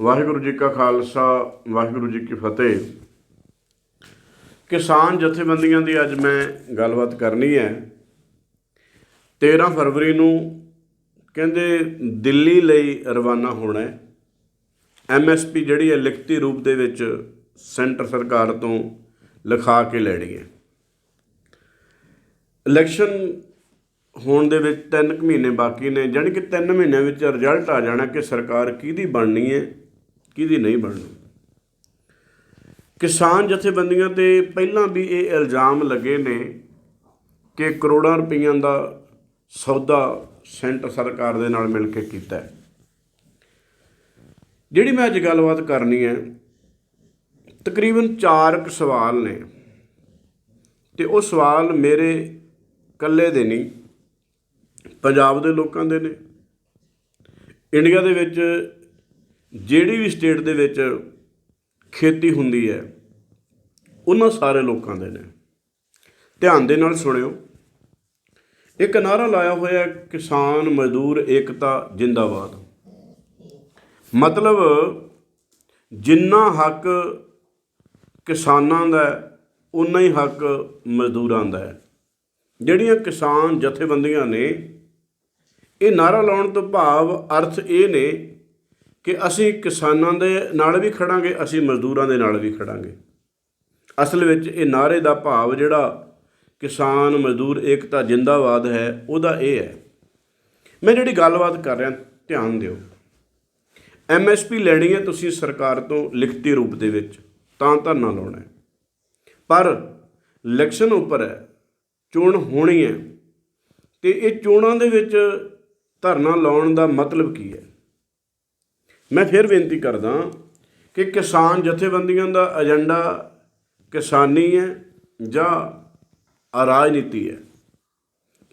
ਵਾਹਿਗੁਰੂ ਜੀ ਕਾ ਖਾਲਸਾ, ਵਾਹਿਗੁਰੂ ਜੀ ਕੀ ਫਤਿਹ। ਕਿਸਾਨ ਜਥੇਬੰਦੀਆਂ ਦੀ ਅੱਜ ਮੈਂ ਗੱਲਬਾਤ ਕਰਨੀ ਹੈ। 13 ਫਰਵਰੀ ਨੂੰ ਕਹਿੰਦੇ ਦਿੱਲੀ ਲਈ ਰਵਾਨਾ ਹੋਣਾ ਹੈ। ਐਮਐਸਪੀ ਜਿਹੜੀ ਹੈ ਲਿਖਤੀ ਰੂਪ ਦੇ ਵਿੱਚ ਸੈਂਟਰ ਸਰਕਾਰ ਤੋਂ ਲਿਖਾ ਕੇ ਲੈਣੀ ਹੈ। ਇਲੈਕਸ਼ਨ ਹੋਣ ਦੇ ਵਿੱਚ 3 ਮਹੀਨੇ ਬਾਕੀ ਨੇ, ਜਾਣੀ ਕਿ 3 ਮਹੀਨਿਆਂ ਵਿੱਚ ਰਿਜ਼ਲਟ ਆ ਜਾਣਾ ਕਿ ਸਰਕਾਰ ਕਿਹਦੀ ਬਣਨੀ ਹੈ। ਕਿਹਦੀ ਨਹੀਂ ਬਣਨੀ? ਕਿਸਾਨ ਜਥੇਬੰਦੀਆਂ ਤੇ ਪਹਿਲਾਂ ਵੀ ਇਹ ਇਲਜ਼ਾਮ ਲੱਗੇ ਨੇ ਕਿ ਕਰੋੜਾਂ ਰੁਪਈਆਂ ਦਾ ਸੌਦਾ ਸੈਂਟਰ ਸਰਕਾਰ ਦੇ ਨਾਲ ਮਿਲ ਕੇ ਕੀਤਾ ਜਿਹੜੀ ਮੈਂ ਅੱਜ ਗੱਲਬਾਤ ਕਰਨੀ ਹੈ, ਤਕਰੀਬਨ 4 ਕੁ ਸਵਾਲ ਨੇ ਤੇ ਉਹ ਸਵਾਲ ਮੇਰੇ ਇਕੱਲੇ ਦੇ ਨਹੀਂ, ਪੰਜਾਬ ਦੇ ਲੋਕਾਂ ਦੇ ਨੇ। ਇੰਡੀਆ ਦੇ ਵਿੱਚ ਜਿਹੜੀ ਵੀ ਸਟੇਟ ਦੇ ਵਿੱਚ ਖੇਤੀ ਹੁੰਦੀ ਹੈ ਉਹਨਾਂ ਸਾਰੇ ਲੋਕਾਂ ਦੇ ਨੇ। ਧਿਆਨ ਦੇ ਨਾਲ ਸੁਣਿਓ। ਇੱਕ ਨਾਰਾ ਲਾਇਆ ਹੋਇਆ ਹੈ, ਕਿਸਾਨ ਮਜ਼ਦੂਰ ਏਕਤਾ ਜਿੰਦਾਬਾਦ। ਮਤਲਬ ਜਿੰਨਾ ਹੱਕ ਕਿਸਾਨਾਂ ਦਾ ਉਨਾ ਹੀ ਹੱਕ ਮਜ਼ਦੂਰਾਂ ਦਾ ਹੈ। ਜਿਹੜੀਆਂ ਕਿਸਾਨ ਜਥੇਬੰਦੀਆਂ ਨੇ ਇਹ ਨਾਰਾ ਲਾਉਣ ਤੋਂ ਭਾਵ ਅਰਥ ਇਹ ਨੇ ਕਿ ਅਸੀਂ ਕਿਸਾਨਾਂ ਦੇ ਨਾਲ ਵੀ ਖੜਾਂਗੇ, ਅਸੀਂ ਮਜ਼ਦੂਰਾਂ ਦੇ ਨਾਲ ਵੀ ਖੜਾਂਗੇ। ਅਸਲ ਵਿੱਚ ਇਹ ਨਾਰੇ ਦਾ ਭਾਵ ਜਿਹੜਾ ਕਿਸਾਨ, ਮਜ਼ਦੂਰ, ਏਕਤਾ, ਜਿੰਦਾਬਾਦ ਹੈ, ਉਹਦਾ ਇਹ ਹੈ। ਮੈਂ ਜਿਹੜੀ ਗੱਲਬਾਤ ਕਰ ਰਿਹਾ, ਧਿਆਨ ਦਿਓ। ਐਮਐਸਪੀ ਲੈਣੀ ਹੈ ਤੁਸੀਂ ਸਰਕਾਰ ਤੋਂ ਲਿਖਤੀ ਰੂਪ ਦੇ ਵਿੱਚ, ਤਾਂ ਧਰਨਾ ਲਾਉਣਾ ਪਰ ਇਲੈਕਸ਼ਨ ਉੱਪਰ ਹੈ, ਚੋਣ ਹੋਣੀ ਹੈ। ਤੇ ਇਹ ਚੋਣਾਂ ਦੇ ਵਿੱਚ ਧਰਨਾ ਲਾਉਣ ਦਾ ਮਤਲਬ ਕੀ ਹੈ? ਮੈਂ ਫਿਰ ਬੇਨਤੀ ਕਰਦਾ ਕਿ ਕਿਸਾਨ ਜਥੇਬੰਦੀਆਂ ਦਾ ਏਜੰਡਾ ਕਿਸਾਨੀ ਹੈ ਜਾਂ ਰਾਜਨੀਤੀ ਹੈ,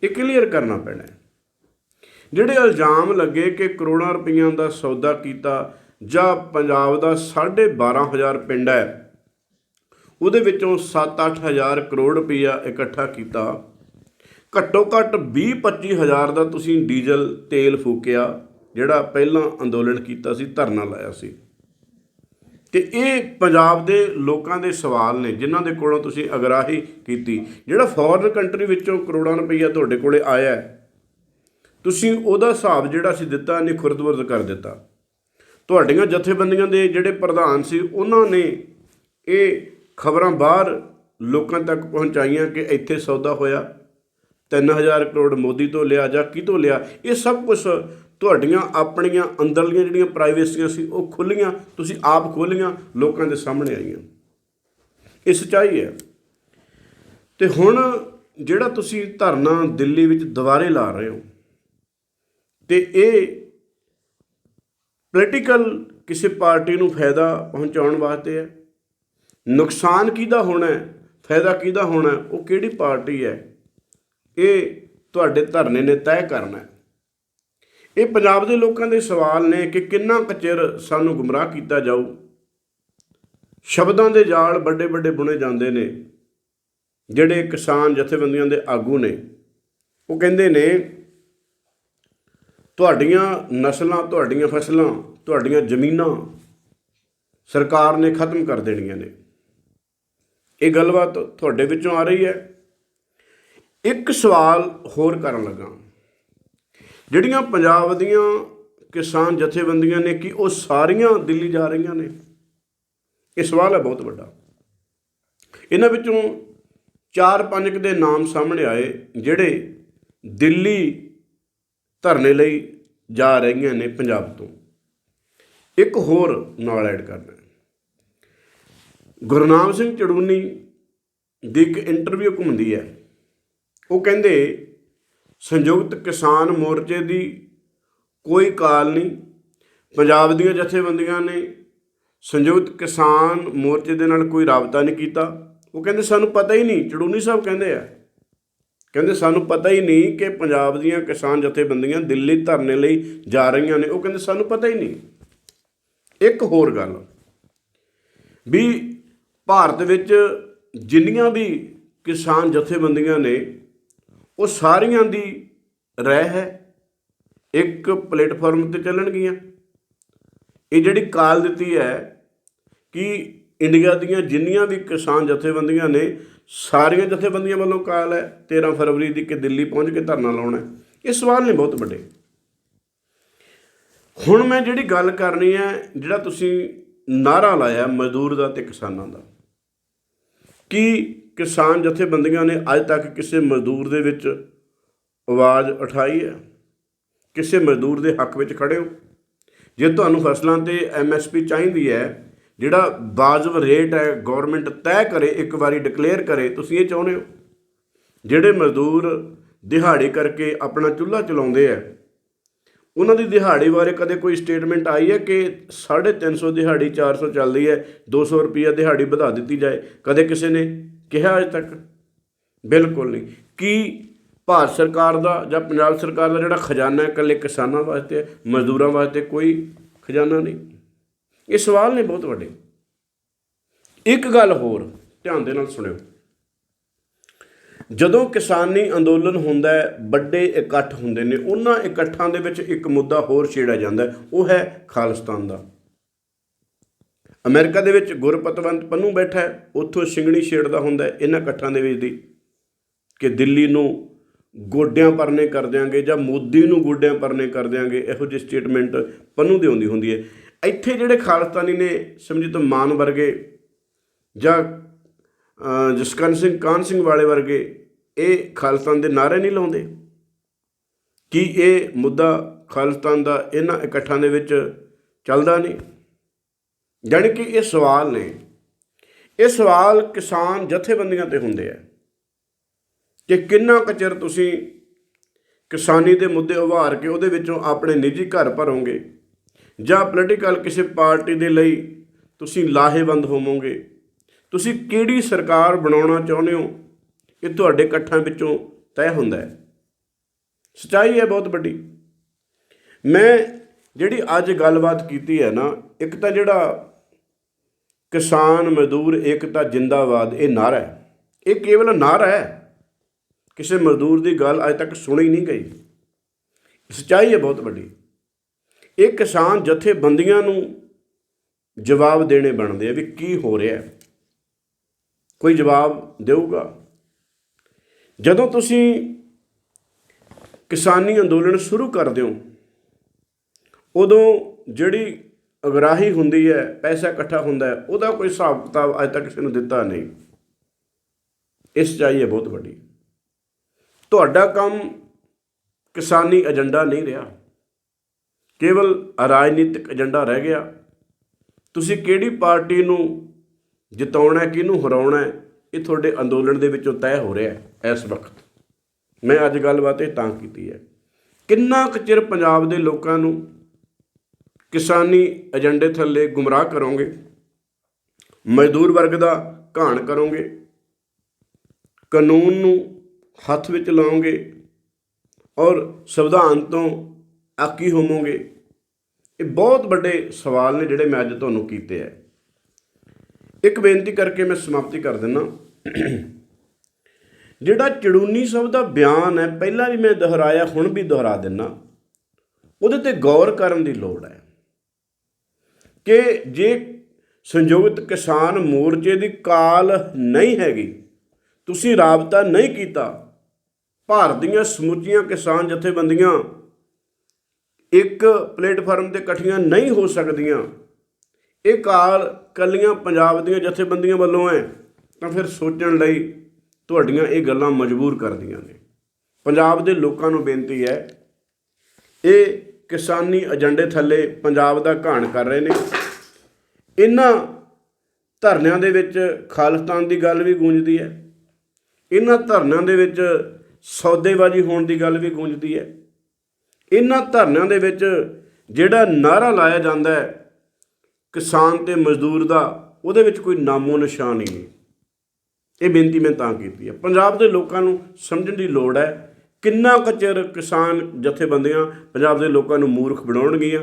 ਇਹ ਕਲੀਅਰ ਕਰਨਾ ਪੈਣਾ ਜਿਹੜੇ ਇਲਜ਼ਾਮ ਲੱਗੇ ਕਿ ਕਰੋੜਾਂ ਰੁਪਈਆਂ ਦਾ ਸੌਦਾ ਕੀਤਾ ਜਾਂ ਪੰਜਾਬ ਦਾ 12500 ਪਿੰਡ ਹੈ, ਉਹਦੇ ਵਿੱਚੋਂ 7-8000 ਕਰੋੜ ਰੁਪਈਆ ਇਕੱਠਾ ਕੀਤਾ, ਘੱਟੋ ਘੱਟ 20-25 ਹਜ਼ਾਰ ਦਾ ਤੁਸੀਂ ਡੀਜ਼ਲ ਤੇਲ ਫੂਕਿਆ ਜਿਹੜਾ ਪਹਿਲਾਂ ਅੰਦੋਲਨ ਕੀਤਾ ਸੀ, ਧਰਨਾ ਲਾਇਆ ਸੀ। ਤੇ ਇਹ ਪੰਜਾਬ ਦੇ ਲੋਕਾਂ ਦੇ ਸਵਾਲ ਨੇ, ਜਿਨ੍ਹਾਂ ਦੇ ਕੋਲੋਂ ਤੁਸੀਂ ਅਗਰਾਹੀ ਕੀਤੀ। ਜਿਹੜਾ ਫੋਰਨ ਕੰਟਰੀ ਵਿੱਚੋਂ ਕਰੋੜਾਂ ਰੁਪਈਆ ਤੁਹਾਡੇ ਕੋਲੇ ਆਇਆ ਤੁਸੀਂ ਉਹਦਾ ਹਿਸਾਬ ਜਿਹੜਾ ਸੀ ਦਿੱਤਾ ਨਹੀਂ ਖੁਰਦਬੁਰਦ ਕਰ ਦਿੱਤਾ। ਤੁਹਾਡੀਆਂ ਜਥੇਬੰਦੀਆਂ ਦੇ ਜਿਹੜੇ ਪ੍ਰਧਾਨ ਸੀ, ਉਹਨਾਂ ਨੇ ਇਹ ਖਬਰਾਂ ਬਾਹਰ ਲੋਕਾਂ ਤੱਕ ਪਹੁੰਚਾਈਆਂ ਕਿ ਇੱਥੇ ਸੌਦਾ ਹੋਇਆ 3000 ਕਰੋੜ ਮੋਦੀ ਤੋਂ ਲਿਆ ਜਾਂ ਕਿਤੋਂ ਲਿਆ, ਇਹ ਸਭ ਕੁਝ ਤੁਹਾਡੀਆਂ ਆਪਣੀਆਂ ਅੰਦਰਲੀਆਂ ਜਿਹੜੀਆਂ ਪ੍ਰਾਈਵੇਸੀਆਂ ਸੀ, ਉਹ ਖੁੱਲੀਆਂ ਤੁਸੀਂ ਆਪ ਖੋਲੀਆਂ ਲੋਕਾਂ ਦੇ ਸਾਹਮਣੇ ਆਈਆਂ। ਇਹ ਸੱਚਾਈ ਹੈ। ਤੇ ਹੁਣ ਜਿਹੜਾ ਤੁਸੀਂ ਧਰਨਾ ਦਿੱਲੀ ਵਿੱਚ ਦੁਬਾਰੇ ਲਾ ਰਹੇ ਹੋ, ਤੇ ਇਹ ਪੋਲੀਟੀਕਲ ਕਿਸੇ ਪਾਰਟੀ ਨੂੰ ਫਾਇਦਾ ਪਹੁੰਚਾਉਣ ਵਾਸਤੇ ਹੈ? ਨੁਕਸਾਨ ਕਿਹਦਾ ਹੋਣਾ ਹੈ? ਫਾਇਦਾ ਕਿਹਦਾ ਹੋਣਾ ਉਹ ਕਿਹੜੀ ਪਾਰਟੀ ਹੈ? ਇਹ ਤੁਹਾਡੇ ਧਰਨੇ ਨੇ ਤੈਅ ਕਰਨਾ ਹੈ। ਇਹ ਪੰਜਾਬ ਦੇ ਲੋਕਾਂ ਦੇ ਸਵਾਲ ਨੇ ਕਿ ਕਿੰਨਾ ਕੁ ਚਿਰ ਸਾਨੂੰ ਗੁੰਮਰਾਹ ਕੀਤਾ ਜਾਊ? ਸ਼ਬਦਾਂ ਦੇ ਜਾਲ ਵੱਡੇ ਵੱਡੇ ਬੁਣੇ ਜਾਂਦੇ ਨੇ, ਜਿਹੜੇ ਕਿਸਾਨ ਜਥੇਬੰਦੀਆਂ ਦੇ ਆਗੂ ਨੇ। ਉਹ ਕਹਿੰਦੇ ਨੇ, ਤੁਹਾਡੀਆਂ ਨਸਲਾਂ, ਤੁਹਾਡੀਆਂ ਫਸਲਾਂ, ਤੁਹਾਡੀਆਂ ਜ਼ਮੀਨਾਂ ਸਰਕਾਰ ਨੇ ਖਤਮ ਕਰ ਦੇਣੀਆਂ ਨੇ। ਇਹ ਗੱਲਬਾਤ ਤੁਹਾਡੇ ਵਿੱਚੋਂ ਆ ਰਹੀ ਹੈ। ਇੱਕ ਸਵਾਲ ਹੋਰ ਕਰਨ ਲੱਗਾ। ਜਿਹੜੀਆਂ ਪੰਜਾਬ ਦੀਆਂ ਕਿਸਾਨ ਜਥੇਬੰਦੀਆਂ ਨੇ ਕਿ ਉਹ ਸਾਰੀਆਂ ਦਿੱਲੀ ਜਾ ਰਹੀਆਂ ਨੇ, ਇਹ ਸਵਾਲ ਹੈ ਬਹੁਤ ਵੱਡਾ। ਇਹਨਾਂ ਵਿੱਚੋਂ ਚਾਰ ਪੰਜ ਕੁ ਦੇ ਨਾਮ ਸਾਹਮਣੇ ਆਏ, ਜਿਹੜੇ ਦਿੱਲੀ ਧਰਨੇ ਲਈ ਜਾ ਰਹੀਆਂ ਨੇ ਪੰਜਾਬ ਤੋਂ। ਇੱਕ ਹੋਰ ਨਾਲ ਐਡ ਕਰਨਾ ਗੁਰਨਾਮ ਸਿੰਘ ਚੜੂਨੀ ਦੀ ਇੱਕ ਇੰਟਰਵਿਊ ਘੁੰਮਦੀ ਹੈ। ਉਹ ਕਹਿੰਦੇ ਸੰਯੁਕਤ ਕਿਸਾਨ ਮੋਰਚੇ ਦੀ ਕੋਈ ਕਾਲ ਨਹੀਂ। ਪੰਜਾਬ ਦੀਆਂ ਜਥੇਬੰਦੀਆਂ ਨੇ ਸੰਯੁਕਤ ਕਿਸਾਨ ਮੋਰਚੇ ਦੇ ਨਾਲ ਕੋਈ ਰਾਬਤਾ ਨਹੀਂ ਕੀਤਾ। ਉਹ ਕਹਿੰਦੇ, ਸਾਨੂੰ ਪਤਾ ਹੀ ਨਹੀਂ। ਚੜੂਨੀ ਸਾਹਿਬ ਕਹਿੰਦੇ ਆ। ਕਹਿੰਦੇ, ਸਾਨੂੰ ਪਤਾ ਹੀ ਨਹੀਂ ਕਿ ਪੰਜਾਬ ਦੀਆਂ ਕਿਸਾਨ ਜਥੇਬੰਦੀਆਂ ਦਿੱਲੀ ਧਰਨੇ ਲਈ ਜਾ ਰਹੀਆਂ ਨੇ। ਉਹ ਕਹਿੰਦੇ, ਸਾਨੂੰ ਪਤਾ ਹੀ ਨਹੀਂ। ਇੱਕ ਹੋਰ ਗੱਲ ਵੀ ਭਾਰਤ ਵਿੱਚ ਜਿੰਨੀਆਂ ਵੀ ਕਿਸਾਨ ਜਥੇਬੰਦੀਆਂ ਨੇ ਉਹ ਸਾਰੀਆਂ ਦੀ ਰਹਿ ਹੈ। ਇੱਕ ਪਲੇਟਫਾਰਮ ਤੇ ਚੱਲਣਗੀਆਂ ਇਹ ਜਿਹੜੀ ਕਾਲ ਦਿੱਤੀ ਹੈ ਕਿ ਇੰਡੀਆ ਦੀਆਂ ਜਿੰਨੀਆਂ ਵੀ ਕਿਸਾਨ ਜਥੇਬੰਦੀਆਂ ਨੇ, ਸਾਰੀਆਂ ਜਥੇਬੰਦੀਆਂ ਵੱਲੋਂ ਕਾਲ ਹੈ 13 ਫਰਵਰੀ ਦੀ ਕਿ ਦਿੱਲੀ ਪਹੁੰਚ ਕੇ ਧਰਨਾ ਲਾਉਣਾ ਇਹ ਸਵਾਲ ਨੇ ਬਹੁਤ ਵੱਡੇ। ਹੁਣ ਮੈਂ ਜਿਹੜੀ ਗੱਲ ਕਰਨੀ ਹੈ, ਜਿਹੜਾ ਤੁਸੀਂ ਨਾਰਾ ਲਾਇਆ ਮਜ਼ਦੂਰ ਦਾ ਤੇ ਕਿਸਾਨਾਂ ਦਾ, ਕਿ ਕਿਸਾਨ ਜਥੇਬੰਦੀਆਂ ਨੇ ਅੱਜ ਤੱਕ ਕਿਸੇ ਮਜ਼ਦੂਰ ਦੇ ਵਿੱਚ ਆਵਾਜ਼ ਉਠਾਈ ਹੈ? ਕਿਸੇ ਮਜ਼ਦੂਰ ਦੇ ਹੱਕ ਵਿੱਚ ਖੜੇ ਹੋ? ਜੇ ਤੁਹਾਨੂੰ ਫਸਲਾਂ ਤੇ ਐਮਐਸਪੀ ਚਾਹੀਦੀ ਹੈ, ਜਿਹੜਾ ਵਾਜਬ ਰੇਟ ਹੈ ਗਵਰਨਮੈਂਟ ਤੈਅ ਕਰੇ, ਇੱਕ ਵਾਰੀ ਡਿਕਲੇਅਰ ਕਰੇ, ਤੁਸੀਂ ਇਹ ਚਾਹੁੰਦੇ ਹੋ? ਜਿਹੜੇ ਮਜ਼ਦੂਰ ਦਿਹਾੜੀ ਕਰਕੇ ਆਪਣਾ ਚੁੱਲ੍ਹਾ ਚਲਾਉਂਦੇ ਆ ਉਹਨਾਂ ਦੀ ਦਿਹਾੜੀ ਬਾਰੇ ਕਦੇ ਕੋਈ ਸਟੇਟਮੈਂਟ ਆਈ ਹੈ ਕਿ 350 ਦਿਹਾੜੀ 400 ਚੱਲਦੀ ਹੈ 200 ਰੁਪਈਆ ਦਿਹਾੜੀ ਵਧਾ ਦਿੱਤੀ ਜਾਏ? ਕਦੇ ਕਿਸੇ ਨੇ? ਕਿਹਾ ਅਜੇ ਤੱਕ? ਬਿਲਕੁਲ ਨਹੀਂ। ਕੀ ਭਾਰਤ ਸਰਕਾਰ ਦਾ ਜਾਂ ਪੰਜਾਬ ਸਰਕਾਰ ਦਾ ਜਿਹੜਾ ਖਜ਼ਾਨਾ ਇਕੱਲੇ ਕਿਸਾਨਾਂ ਵਾਸਤੇ ਹੈ, ਮਜ਼ਦੂਰਾਂ ਵਾਸਤੇ ਕੋਈ ਖਜ਼ਾਨਾ ਨਹੀਂ? ਇਹ ਸਵਾਲ ਨੇ ਬਹੁਤ ਵੱਡੇ। ਇੱਕ ਗੱਲ ਹੋਰ ਧਿਆਨ ਦੇ ਨਾਲ ਸੁਣਿਓ। ਜਦੋਂ ਕਿਸਾਨੀ ਅੰਦੋਲਨ ਹੁੰਦਾ ਹੈ ਵੱਡੇ ਇਕੱਠ ਹੁੰਦੇ ਨੇ ਉਹਨਾਂ ਇਕੱਠਾਂ ਦੇ ਵਿੱਚ ਇੱਕ ਮੁੱਦਾ ਹੋਰ ਛੇੜਿਆ ਜਾਂਦਾ ਉਹ ਹੈ ਖਾਲਿਸਤਾਨ ਦਾ। ਅਮਰੀਕਾ ਦੇ ਵਿੱਚ ਗੁਰਪਤਵੰਤ ਪੰਨੂ ਬੈਠਾ ਹੈ ਉੱਥੋਂ ਸਿੰਗਣੀ ਛੇੜਦਾ ਹੁੰਦਾ ਇਹਨਾਂ ਇਕੱਠਾਂ ਦੇ ਵਿੱਚ ਦੀ ਕਿ ਦਿੱਲੀ ਨੂੰ ਗੋਡਿਆਂ ਪਰਨੇ ਕਰ ਦਿਆਂਗੇ ਜਾਂ ਮੋਦੀ ਨੂੰ ਗੋਡਿਆਂ ਪਰਨੇ ਕਰ ਦਿਆਂਗੇ ਇਹੋ ਜਿਹੀ ਸਟੇਟਮੈਂਟ ਪੰਨੂ ਦੇ ਹੁੰਦੀ ਹੁੰਦੀ ਹੈ। ਇੱਥੇ ਜਿਹੜੇ ਖਾਲਿਸਤਾਨੀ ਨੇ ਸਮਝੀ ਮਾਨ ਵਰਗੇ ਜਾਂ ਅ, ਸਿੰਘ ਕਾਨ ਸਿੰਘ ਵਾਲੇ ਵਰਗੇ ਇਹ ਖਾਲਿਸਤਾਨ ਦੇ ਨਾਰੇ ਨਹੀਂ ਲਾਉਂਦੇ। ਕੀ ਇਹ ਮੁੱਦਾ ਖਾਲਿਸਤਾਨ ਦਾ ਇਹਨਾਂ ਇਕੱਠਾਂ ਦੇ ਵਿੱਚ ਚੱਲਦਾ ਨਹੀਂ? ਜਾਣੀ ਕਿ ਇਹ ਸਵਾਲ ਨੇ। ਇਹ ਸਵਾਲ ਕਿਸਾਨ ਜਥੇਬੰਦੀਆਂ ਤੇ ਹੁੰਦੇ ਆ ਕਿ ਕਿੰਨਾ ਕੁ ਚਿਰ ਤੁਸੀਂ ਕਿਸਾਨੀ ਦੇ ਮੁੱਦੇ ਉਭਾਰ ਕੇ ਉਹਦੇ ਵਿੱਚੋਂ ਆਪਣੇ ਨਿੱਜੀ ਘਰ ਭਰੋਗੇ ਜਾਂ ਪੋਲੀਟੀਕਲ ਕਿਸੇ ਪਾਰਟੀ ਦੇ ਲਈ ਤੁਸੀਂ ਲਾਹੇਵੰਦ ਹੋਵੋਗੇ? ਤੁਸੀਂ ਕਿਹੜੀ ਸਰਕਾਰ ਬਣਾਉਣਾ ਚਾਹੁੰਦੇ ਹੋ? ਇਹ ਤੁਹਾਡੇ ਇਕੱਠਾਂ ਵਿੱਚੋਂ ਤੈਅ ਹੁੰਦਾ ਹੈ। ਸਚਾਈ ਹੈ ਬਹੁਤ ਵੱਡੀ। ਮੈਂ ਜਿਹੜੀ ਅੱਜ ਗੱਲਬਾਤ ਕੀਤੀ ਹੈ ਨਾ, ਇੱਕ ਤਾਂ ਜਿਹੜਾ ਕਿਸਾਨ, ਮਜ਼ਦੂਰ ਏਕਤਾ ਜਿੰਦਾਬਾਦ, ਇਹ ਨਾਰਾ ਹੈ। ਇਹ ਕੇਵਲ ਨਾਰਾ ਹੈ। ਕਿਸੇ ਮਜ਼ਦੂਰ ਦੀ ਗੱਲ ਅੱਜ ਤੱਕ ਸੁਣੀ ਨਹੀਂ ਗਈ। ਸਚਾਈ ਹੈ ਬਹੁਤ ਵੱਡੀ। ਇਹ ਕਿਸਾਨ ਜਥੇਬੰਦੀਆਂ ਨੂੰ ਜਵਾਬ ਦੇਣੇ ਬਣਦੇ ਆ ਵੀ ਕੀ ਹੋ ਰਿਹਾ ਕੋਈ ਜਵਾਬ ਦੇਊਗਾ? ਜਦੋਂ ਤੁਸੀਂ ਕਿਸਾਨੀ ਅੰਦੋਲਨ ਸ਼ੁਰੂ ਕਰਦੇ ਹੋ, ਉਦੋਂ ਜਿਹੜੀ ਅਗਰਾਹੀ ਹੁੰਦੀ ਹੈ, ਪੈਸਾ ਇਕੱਠਾ ਹੁੰਦਾ ਹੈ, ਉਹਦਾ ਕੋਈ ਹਿਸਾਬ ਕਿਤਾਬ ਅੱਜ ਤੱਕ ਕਿਸੇ ਨੂੰ ਦਿੱਤਾ ਨਹੀਂ। ਇਸ ਚਾਹੀਏ ਬਹੁਤ ਵੱਡੀ। ਤੁਹਾਡਾ ਕੰਮ ਕਿਸਾਨੀ ਏਜੰਡਾ ਨਹੀਂ ਰਿਹਾ। ਕੇਵਲ ਰਾਜਨੀਤਿਕ ਏਜੰਡਾ ਰਹਿ ਗਿਆ। ਤੁਸੀਂ ਕਿਹੜੀ ਪਾਰਟੀ ਨੂੰ ਜਿਤਾਉਣਾ ਹੈ, ਕਿਹਨੂੰ ਹਰਾਉਣਾ ਹੈ, ਇਹ ਤੁਹਾਡੇ ਅੰਦੋਲਨ ਦੇ ਵਿੱਚੋਂ ਤੈਅ ਹੋ ਰਿਹਾ ਹੈ ਇਸ ਵਕਤ। ਮੈਂ ਅੱਜ ਗੱਲਬਾਤ ਇਹ ਤਾਂ ਕੀਤੀ ਹੈ। ਕਿੰਨਾ ਕੁ ਚਿਰ ਪੰਜਾਬ ਦੇ ਲੋਕਾਂ ਨੂੰ ਕਿਸਾਨੀ ਏਜੰਡੇ ਥੱਲੇ ਗੁੰਮਰਾਹ ਕਰੋਗੇ, ਮਜ਼ਦੂਰ ਵਰਗ ਦਾ ਘਾਣ ਕਰੋਗੇ, ਕਾਨੂੰਨ ਨੂੰ ਹੱਥ ਵਿੱਚ ਲਾਓਗੇ ਔਰ ਸੰਵਿਧਾਨ ਤੋਂ ਆਕੀ ਹੋਵੋਗੇ। ਇਹ ਬਹੁਤ ਵੱਡੇ ਸਵਾਲ ਨੇ ਜਿਹੜੇ ਮੈਂ ਅੱਜ ਤੁਹਾਨੂੰ ਕੀਤੇ ਆ। ਇੱਕ ਬੇਨਤੀ ਕਰਕੇ ਮੈਂ ਸਮਾਪਤੀ ਕਰ ਦਿੰਨਾ। ਜਿਹੜਾ ਚੜੂਨੀ ਸਾਹਿਬ ਦਾ ਬਿਆਨ ਹੈ, ਪਹਿਲਾਂ ਵੀ ਮੈਂ ਦੁਹਰਾਇਆ, ਹੁਣ ਵੀ ਦੁਹਰਾ ਦਿੰਨਾ। ਉਹਦੇ ਤੇ ਗੌਰ ਕਰਨ ਦੀ ਲੋੜ ਹੈ। ਕਿ ਜੇ ਸੰਯੁਕਤ ਕਿਸਾਨ ਮੋਰਚੇ ਦੀ ਕਾਲ ਨਹੀਂ ਹੈਗੀ, ਤੁਸੀਂ ਰਾਬਤਾ ਨਹੀਂ ਕੀਤਾ, ਭਾਰਤ ਦੀਆਂ ਸਮੁੱਚੀਆਂ ਕਿਸਾਨ ਜਥੇਬੰਦੀਆਂ ਇੱਕ ਪਲੇਟਫਾਰਮ ਤੇ ਇਕੱਠੀਆਂ ਨਹੀਂ ਹੋ ਸਕਦੀਆਂ। ਇਹ ਕਾਲ ਕੱਲੀਆਂ ਪੰਜਾਬ ਦੀਆਂ ਜਥੇਬੰਦੀਆਂ ਵੱਲੋਂ ਹੈ, ਤਾਂ ਫਿਰ ਸੋਚਣ ਲਈ ਤੁਹਾਡੀਆਂ ਇਹ ਗੱਲਾਂ ਮਜਬੂਰ ਕਰਦੀਆਂ ਨੇ। ਪੰਜਾਬ ਦੇ ਲੋਕਾਂ ਨੂੰ ਬੇਨਤੀ ਹੈ, ਇਹ ਕਿਸਾਨੀ ਏਜੰਡੇ ਥੱਲੇ ਪੰਜਾਬ ਦਾ ਘਾਣ ਕਰ ਰਹੇ ਨੇ। ਇਹਨਾਂ ਧਰਨਿਆਂ ਦੇ ਵਿੱਚ ਖਾਲਿਸਤਾਨ ਦੀ ਗੱਲ ਵੀ ਗੂੰਜਦੀ ਹੈ। ਇਹਨਾਂ ਧਰਨਿਆਂ ਦੇ ਵਿੱਚ ਸੌਦੇਬਾਜ਼ੀ ਹੋਣ ਦੀ ਗੱਲ ਵੀ ਗੂੰਜਦੀ ਹੈ। ਇਹਨਾਂ ਧਰਨਿਆਂ ਦੇ ਵਿੱਚ ਜਿਹੜਾ ਨਾਰਾ ਲਾਇਆ ਜਾਂਦਾ ਹੈ ਕਿਸਾਨ ਤੇ ਮਜ਼ਦੂਰ ਦਾ, ਉਹਦੇ ਵਿੱਚ ਕੋਈ ਨਾਮੋ ਨਿਸ਼ਾਨ ਹੀ ਨਹੀਂ। ਇਹ ਬੇਨਤੀ ਮੈਂ ਤਾਂ ਕੀਤੀ ਹੈ। ਪੰਜਾਬ ਦੇ ਲੋਕਾਂ ਨੂੰ ਸਮਝਣ ਦੀ ਲੋੜ ਹੈ ਕਿੰਨਾ ਕੁ ਚਿਰ ਕਿਸਾਨ ਜਥੇਬੰਦੀਆਂ ਪੰਜਾਬ ਦੇ ਲੋਕਾਂ ਨੂੰ ਮੂਰਖ ਬਣਾਉਣਗੀਆਂ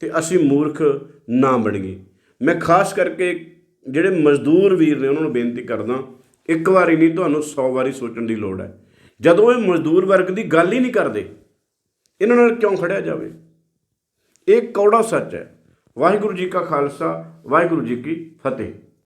ਤੇ ਅਸੀਂ ਮੂਰਖ ਨਾ ਬਣੀਏ? ਮੈਂ ਖਾਸ ਕਰਕੇ ਜਿਹੜੇ ਮਜ਼ਦੂਰ ਵੀਰ ਨੇ ਉਹਨਾਂ ਨੂੰ ਬੇਨਤੀ ਕਰਦਾ, ਇੱਕ ਵਾਰੀ ਨਹੀਂ ਤੁਹਾਨੂੰ 100 ਵਾਰੀ ਸੋਚਣ ਦੀ ਲੋੜ ਹੈ। ਜਦੋਂ ਇਹ ਮਜ਼ਦੂਰ ਵਰਗ ਦੀ ਗੱਲ ਹੀ ਨਹੀਂ ਕਰਦੇ, ਇਹਨਾਂ ਨਾਲ ਕਿਉਂ ਖੜਿਆ ਜਾਵੇ? ਇਹ ਕੌੜਾ ਸੱਚ ਹੈ। ਵਾਹਿਗੁਰੂ ਜੀ ਕਾ ਖਾਲਸਾ, ਵਾਹਿਗੁਰੂ ਜੀ ਕੀ ਫਤਿਹ।